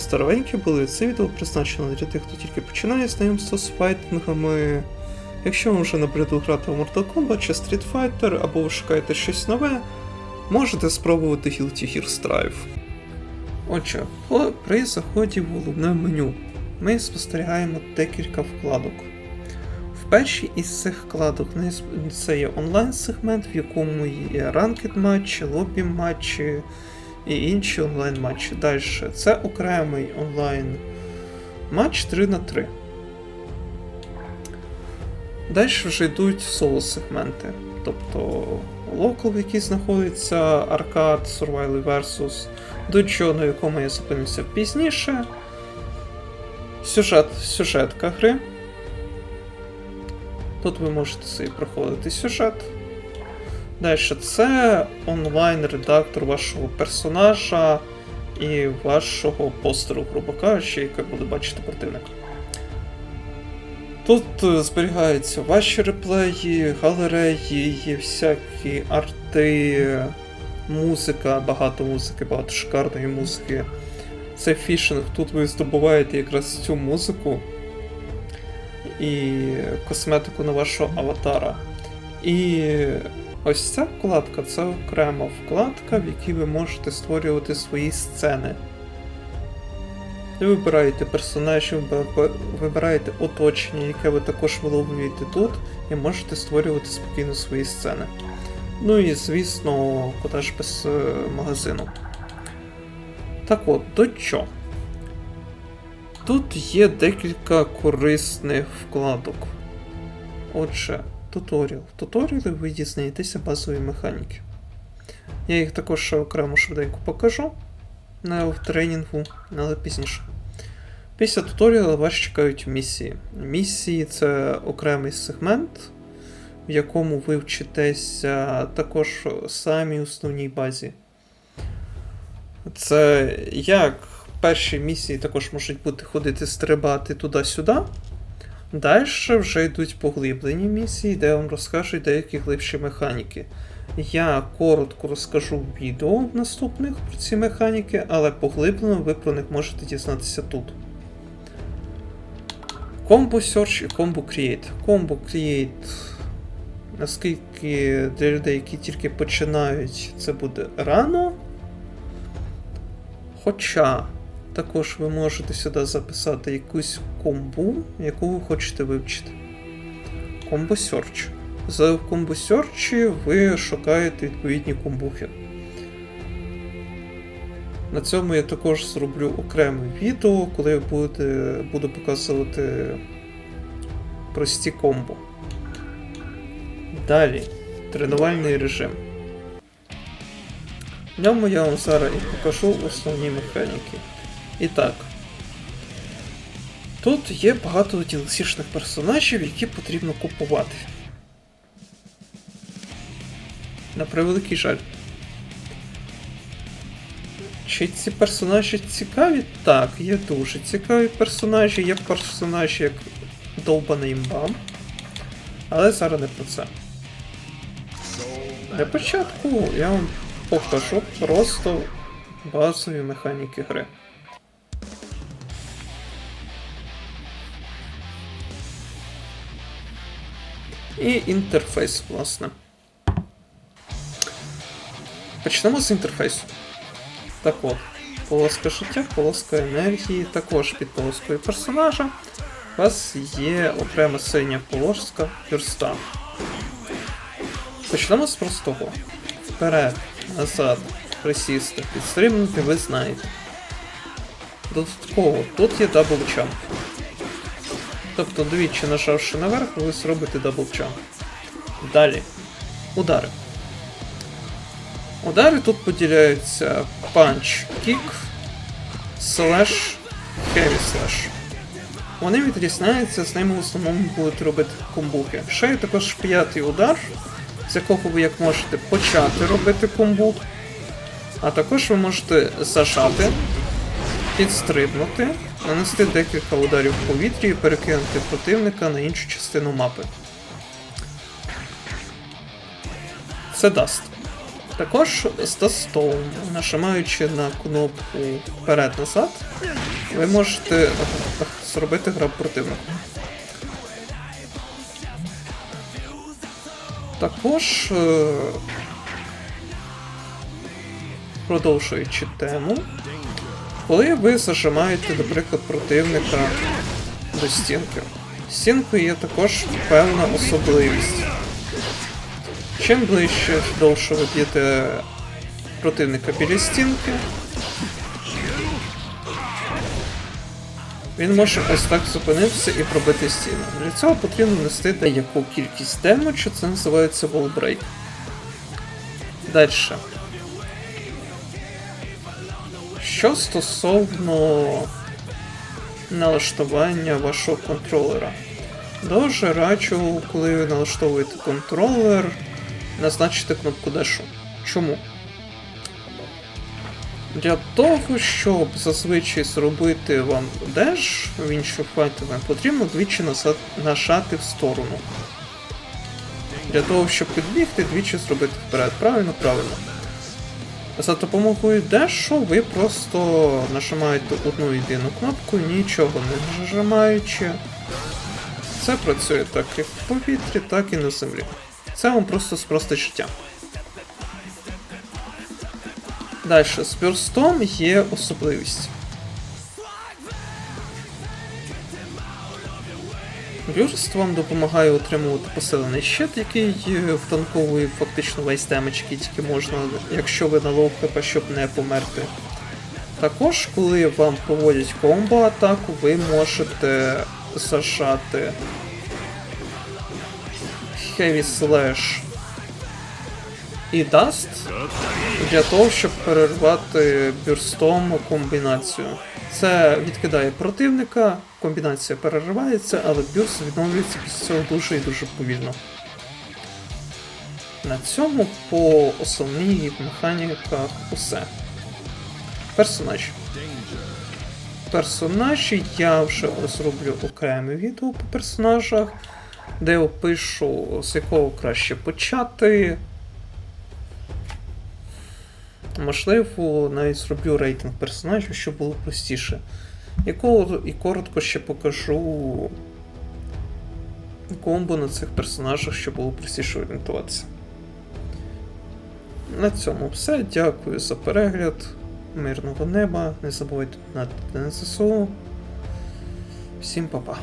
старовенькі були. Це відео призначено для тих, хто тільки починає знайомство з файтингами. Якщо вам вже набридло грати в Mortal Kombat чи Street Fighter, або ви шукаєте щось нове, можете спробувати Guilty Gear Strive. Отже, при заході в головне меню ми спостерігаємо декілька вкладок. В першій із цих вкладок це є онлайн-сегмент, в якому є ранкед матчі, лобі матчі і інші онлайн-матчі. Далі це окремий онлайн матч 3 на 3 Далі вже йдуть соло-сегменти. Тобто локал, в який знаходиться аркад, Survival Versus, до чого на якому я зупинився пізніше. Сюжет, сюжетка гри. Тут ви можете собі проходити сюжет. Далі це онлайн-редактор вашого персонажа і вашого постеру, грубо кажучи, яке буде бачити противник. Тут е, зберігаються ваші реплеї, галереї, є всякі арти, музика, багато музики, багато шикарної музики. Це фішинг, тут ви здобуваєте якраз цю музику і косметику на вашого аватара. І ось ця вкладка це окрема вкладка, в якій ви можете створювати свої сцени. Ви вибираєте персонажів, ви- вибираєте оточення, яке ви також виловлюєте тут, і можете створювати спокійно свої сцени. Ну і звісно, куди ж без е, магазину. Так от, до чого? Тут є декілька корисних вкладок. Отже, туторіал. В туторіалі ви дізнаєтеся базові механіки. Я їх також ще окремо швиденько покажу на тренінгу, але пізніше. Після туторіалу вас чекають місії. Місії це окремий сегмент, в якому ви вчитеся також самій основній базі. Це як перші місії також можуть бути ходити стрибати туди-сюди. Далі вже йдуть поглиблені місії, де я вам розкажу деякі глибші механіки. Я коротко розкажу в відео наступних про ці механіки, але поглиблено ви про них можете дізнатися тут. Combo Search і Combo Create. Combo Create, наскільки для людей, які тільки починають, це буде рано. Хоча також ви можете сюди записати якусь комбу, яку ви хочете вивчити. Combo Search. За Combo Search ви шукаєте відповідні комбухи. На цьому я також зроблю окреме відео, коли буде, буду показувати прості комбо. Далі. Тренувальний режим. В ньому я вам зараз і покажу основні механіки. І так. Тут є багато DLC-шних персонажів, які потрібно купувати. На превеликий жаль. Чи ці персонажі цікаві? Так, є дуже цікаві персонажі. Є персонажі як довбаний імбам. Але зараз не про це. Для початку я вам покажу просто базові механіки гри. І інтерфейс, власне. Почнемо з інтерфейсу. Так от, полоска життя, полоска енергії, також під полоскою персонажа. У вас є окрема синя полоска вірста. Почнемо з простого. Вперед, назад, присісти, підстрибнути, ви знаєте. Додатково, тут є дабл чамп. Тобто двічі нажавши наверх, ви зробите дабл чамп. Далі. Удари. Удари тут поділяються punch, kick, slash, heavy slash. Вони відрізняються, з ними в основному будуть робити комбухи. Ще є також п'ятий удар, з якого ви як можете почати робити комбух. А також ви можете зажати, підстрибнути, нанести декілька ударів в повітрі і перекинути противника на іншу частину мапи. Це даст. Також з тастом, нажимаючи на кнопку вперед-назад, ви можете зробити граб противника. Також, е, продовжуючи тему, коли ви зажимаєте, наприклад, противника до стінки. Стінкою є також певна особливість. Чим ближче довше ви б'єте противника біля стінки, він може ось так зупинитися і пробити стіну. Для цього потрібно нести деяку кількість демеджу, це називається wallbreak. Далі. Що стосовно налаштування вашого контролера. Дуже раджу, коли ви налаштовуєте контролер, назначити кнопку Dash. Чому? Для того, щоб зазвичай зробити вам деш в інших файтах, вам потрібно двічі нажати в сторону. Для того, щоб підбігти, двічі зробити вперед. Правильно, правильно. За допомогою дешу ви просто нажимаєте одну єдину кнопку, нічого не нажимаючи. Це працює так як в повітрі, так і на землі. Це вам просто спростить життя. Далі, з бюрстом є особливість. Бюрст вам допомагає отримувати посилений щит, який е, втанковує фактично весь демедж, який тільки можна, якщо ви на лоу хп, щоб не померти. Також, коли вам проводять комбо атаку, ви можете зажати Heavy Slash і Dust для того, щоб перервати бюрстом комбінацію. Це відкидає противника, комбінація переривається, але бюрст відновлюється після цього дуже і дуже повільно. На цьому по основних механіках усе. Персонажі. Персонажі я вже зроблю окреме відео по персонажах, де опишу, з якого краще почати. Можливо, навіть зроблю рейтинг персонажів, щоб було простіше. І, кор- і коротко ще покажу комбо на цих персонажах, щоб було простіше орієнтуватися. На цьому все. Дякую за перегляд. Мирного неба. Не забувайте донатити на ЗСУ. Всім па-па.